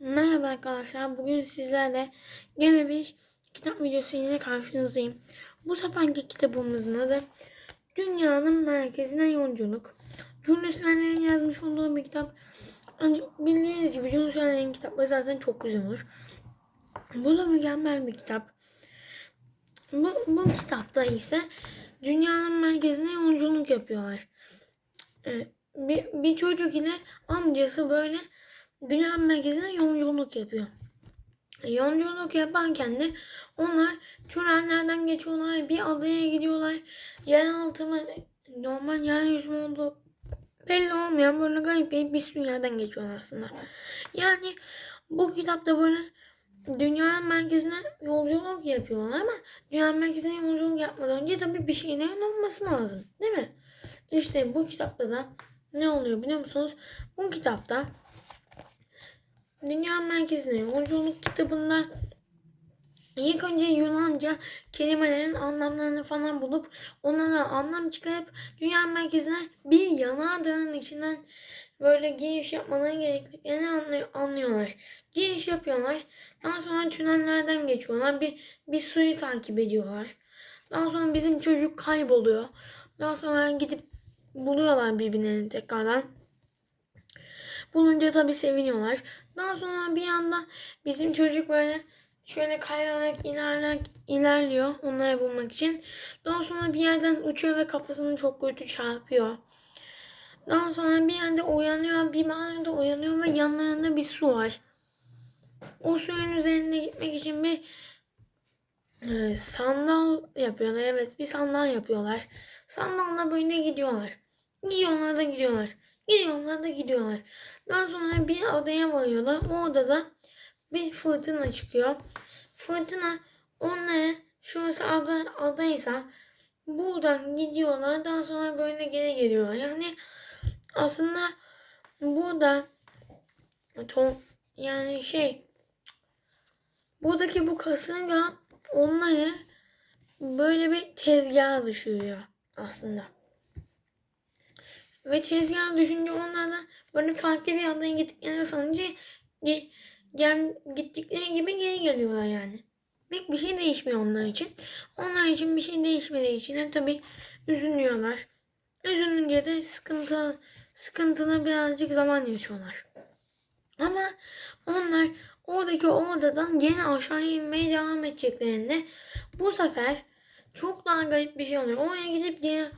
Merhaba arkadaşlar. Bugün sizlerle gene bir kitap videosu ile karşınızdayım. Bu seferki kitabımızın adı Dünyanın Merkezine Yolculuk. Julius Verne'in yazmış olduğu bir kitap. Ancak bildiğiniz gibi Julius Verne'in kitapları zaten çok güzel olur. Bu da mükemmel bir kitap. Bu, bu kitapta ise dünyanın merkezine yolculuk yapıyorlar. Ee, bir, bir çocuk ile amcası böyle dünya merkezine yolculuk yapıyor. Yolculuk yaparken de onlar tünellerden geçiyorlar, bir adaya gidiyorlar. Yer altı mı, normal yeryüzü mü olduğu belli olmayan böyle garip garip bir sürü yerden geçiyorlar aslında. Yani bu kitapta böyle dünyanın merkezine yolculuk yapıyorlar ama dünyanın merkezine yolculuk yapmadan önce tabii bir şeylerin olması lazım. Değil mi? İşte bu kitapta da ne oluyor biliyor musunuz? Bu kitapta Dünya Merkezi'ne yolculuk kitabında ilk önce Yunanca kelimelerin anlamlarını falan bulup onlara anlam çıkarıp dünya merkezine bir yanardağın içinden böyle giriş yapmaları gerektiklerini anlay- anlıyorlar. Giriş yapıyorlar. Daha sonra tünellerden geçiyorlar. Bir, bir suyu takip ediyorlar. Daha sonra bizim çocuk kayboluyor. Daha sonra gidip buluyorlar birbirlerini tekrardan. Bulunca tabii seviniyorlar. Daha sonra bir anda bizim çocuk böyle şöyle kayarak ilerler, ilerliyor onları bulmak için. Daha sonra bir yerden uçuyor ve kafasını çok kötü çarpıyor. Daha sonra bir yerde uyanıyor, bir mağarada uyanıyor ve yanlarında bir su var. O suyun üzerinde gitmek için bir e, sandal yapıyorlar. Evet bir sandal yapıyorlar. Sandalla böyle gidiyorlar. Gidiyorlar da gidiyorlar. Gidiyorlar da gidiyorlar. Daha sonra bir odaya varıyorlar. O odada bir fırtına çıkıyor. Fırtına onlara şurası ada, adaysa buradan gidiyorlar. Daha sonra böyle geri geliyorlar. Yani aslında burada to, yani şey buradaki bu kasırga onları böyle bir tezgaha düşürüyor aslında. Ve tezgah düşünce onlar da böyle farklı bir adaya gittiklerini sanınca ge- gel, gittikleri gibi geri geliyorlar yani. Pek bir şey değişmiyor onlar için. Onlar için bir şey değişmediği için de tabii üzülüyorlar. Üzülünce de sıkıntı, sıkıntılı birazcık zaman yaşıyorlar. Ama onlar oradaki o odadan yine aşağıya inmeye devam edeceklerinde bu sefer çok daha garip bir şey oluyor. Oraya gidip diye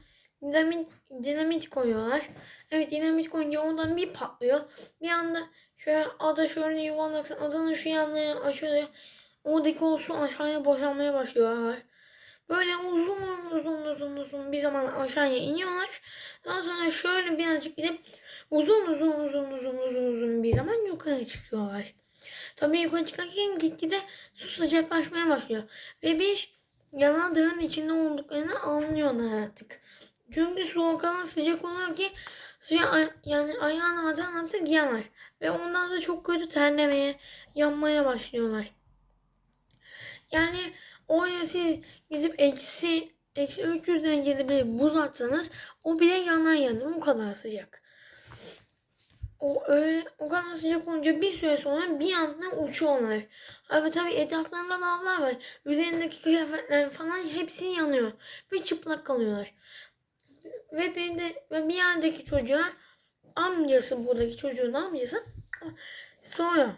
dinamit, dinamit koyuyorlar. Evet dinamit koyunca oradan bir patlıyor. Bir anda şöyle ada şöyle yuvarlaksa adanın şu yanları açılıyor. Oradaki o su aşağıya boşalmaya başlıyorlar. Böyle uzun uzun uzun uzun bir zaman aşağıya iniyorlar. Daha sonra şöyle birazcık gidip uzun uzun uzun uzun uzun uzun bir zaman yukarı çıkıyorlar. Tabii yukarı çıkarken gitgide su sıcaklaşmaya başlıyor. Ve bir yanardağın içinde olduklarını anlıyorlar artık. Çünkü su o kadar sıcak oluyor ki suya yani ayağını atan artık yanar. Ve ondan da çok kötü terlemeye, yanmaya başlıyorlar. Yani oraya siz gidip eksi eksi 300 derecede bir buz atsanız o bile yanar yani o kadar sıcak. O öyle o kadar sıcak olunca bir süre sonra bir anda uçuyorlar. Abi tabii etraflarında lavlar var. Üzerindeki kıyafetler falan hepsi yanıyor. Ve çıplak kalıyorlar. Ve bir de ve bir yerdeki çocuğa amcası buradaki çocuğun amcası soruyor.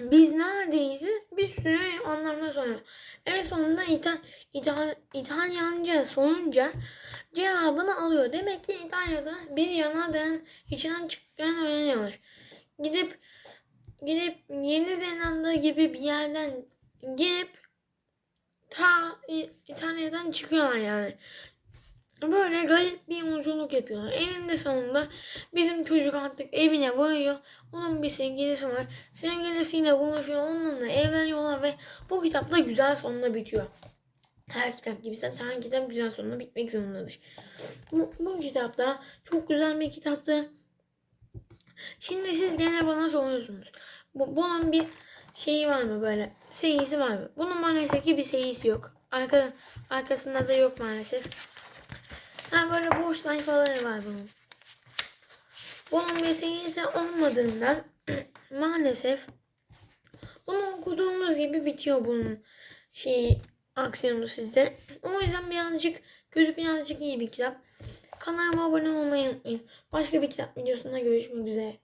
Biz neredeyiz? Bir sürü anlamda soruyor. En sonunda İta, İta, İtalyanca sorunca cevabını alıyor. Demek ki İtalya'da bir yanardağın içinden çıktığını öğreniyorlar. Gidip gidip Yeni Zelanda gibi bir yerden girip ta İtalya'dan çıkıyorlar yani. Böyle garip bir yolculuk yapıyorlar. Eninde sonunda bizim çocuk artık evine varıyor. Onun bir sevgilisi var. Sevgilisiyle buluşuyor. Onunla evleniyorlar ve bu kitap da güzel sonuna bitiyor. Her kitap gibi zaten her kitap güzel sonuna bitmek zorundadır. Bu, bu kitap da çok güzel bir kitaptı. Şimdi siz gene bana soruyorsunuz. Bu, bunun bir şeyi var mı böyle? Seyisi var mı? Bunun maalesef ki bir seyisi yok. Arka, arkasında da yok maalesef. Ha böyle boş sayfaları var bunun. Bunun bir olmadığından maalesef okuduğunuz gibi bitiyor bunun şeyi aksiyonu sizde. O yüzden birazcık kötü birazcık iyi bir kitap. Kanalıma abone olmayı unutmayın. Başka bir kitap videosunda görüşmek üzere.